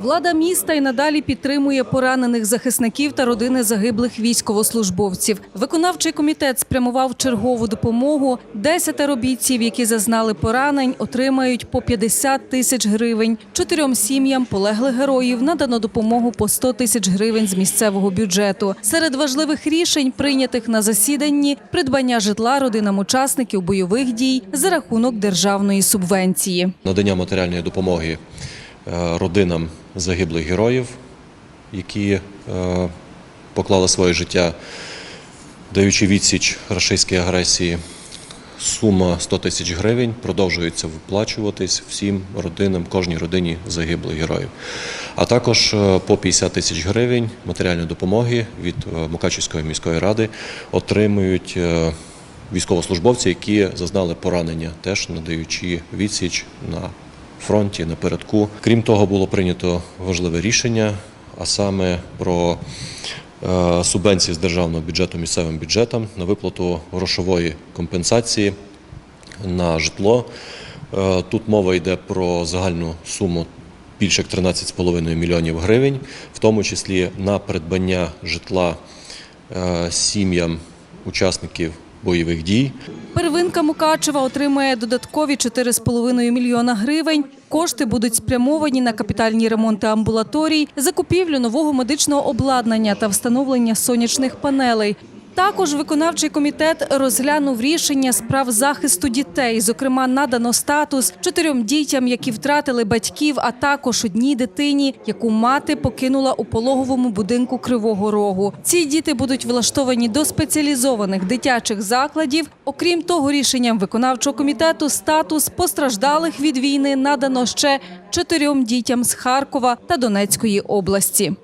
Влада міста і надалі підтримує поранених захисників та родини загиблих військовослужбовців. Виконавчий комітет спрямував чергову допомогу. Десятеро бійців, які зазнали поранень, отримають по 50 тисяч гривень. Чотирьом сім'ям полеглих героїв надано допомогу по 100 тисяч гривень з місцевого бюджету. Серед важливих рішень, прийнятих на засіданні, придбання житла родинам учасників бойових дій за рахунок державної субвенції. надання матеріальної допомоги родинам загиблих героїв, які е, поклали своє життя, даючи відсіч рашистській агресії. Сума 100 тисяч гривень продовжується виплачуватись всім родинам, кожній родині загиблих героїв. А також е, по 50 тисяч гривень матеріальної допомоги від е, Мукачівської міської ради отримують е, військовослужбовці, які зазнали поранення, теж надаючи відсіч на фронті, на передку. Крім того, було прийнято важливе рішення, а саме про е, субвенції з державного бюджету місцевим бюджетам на виплату грошової компенсації на житло. Е, Тут мова йде про загальну суму більше як 13,5 мільйонів гривень, в тому числі на придбання житла е, сім'ям учасників бойових дій. Первинка Мукачева отримає додаткові 4,5 мільйона гривень. Кошти будуть спрямовані на капітальні ремонти амбулаторій, закупівлю нового медичного обладнання та встановлення сонячних панелей. Також виконавчий комітет розглянув рішення справ захисту дітей. Зокрема, надано статус чотирьом дітям, які втратили батьків, а також одній дитині, яку мати покинула у пологовому будинку Кривого Рогу. Ці діти будуть влаштовані до спеціалізованих дитячих закладів. Окрім того, рішенням виконавчого комітету статус постраждалих від війни надано ще чотирьом дітям з Харкова та Донецької області.